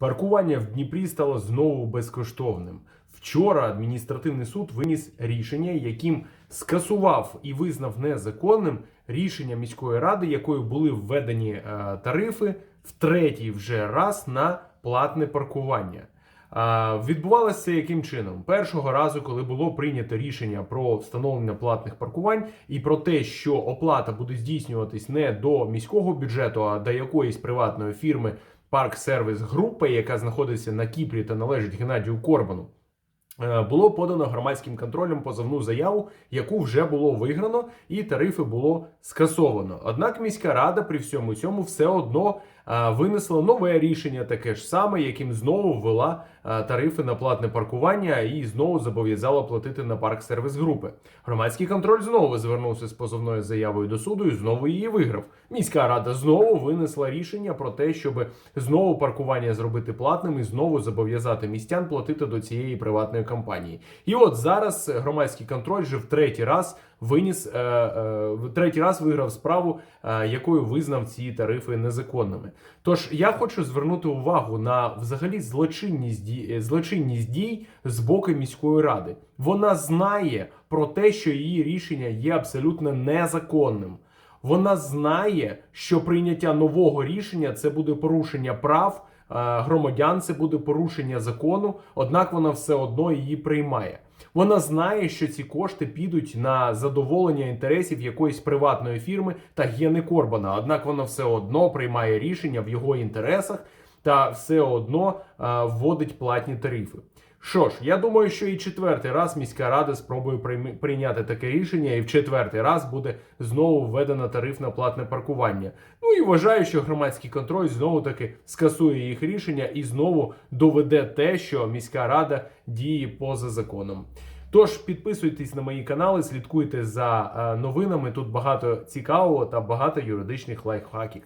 Паркування в Дніпрі стало знову безкоштовним. Вчора адміністративний суд виніс рішення, яким скасував і визнав незаконним рішення міської ради, якою були введені е, тарифи в третій вже раз на платне паркування. А, Відбувалося це яким чином? Першого разу, коли було прийнято рішення про встановлення платних паркувань і про те, що оплата буде здійснюватись не до міського бюджету, а до якоїсь приватної фірми Парк Сервіс Групи, яка знаходиться на Кіпрі та належить Геннадію Корбану. Е, Було подано громадським контролем позовну заяву, яку вже було виграно, і тарифи було скасовано. Однак міська рада при всьому цьому все одно е, винесла нове рішення, таке ж саме, яким знову ввела е, тарифи на платне паркування і знову зобов'язала платити на парк сервіс групи. Громадський контроль знову звернувся з позовною заявою до суду і знову її виграв. Міська рада знову винесла рішення про те, щоб знову паркування зробити платним і знову зобов'язати містян платити до цієї приватної компанії. І от зараз громадський контроль вже в третій раз виніс е, е, в третій раз виграв справу, е, якою визнав ці тарифи незаконними. Тож я хочу звернути увагу на взагалі злочинність дій, злочинність дій з боку міської ради. Вона знає про те, що її рішення є абсолютно незаконним. Вона знає, що прийняття нового рішення це буде порушення прав громадян, це буде порушення закону. Однак вона все одно її приймає. Вона знає, що ці кошти підуть на задоволення інтересів якоїсь приватної фірми та Гени Корбана. Однак вона все одно приймає рішення в його інтересах та все одно е, вводить платні тарифи. Що ж, я думаю, що і четвертий раз міська рада спробує прийняти таке рішення, і в четвертий раз буде знову введено тариф на платне паркування. Ну і вважаю, що громадський контроль знову таки скасує їх рішення і знову доведе те, що міська рада діє поза законом. Тож підписуйтесь на мої канали, слідкуйте за е, новинами. Тут багато цікавого та багато юридичних лайфхаків.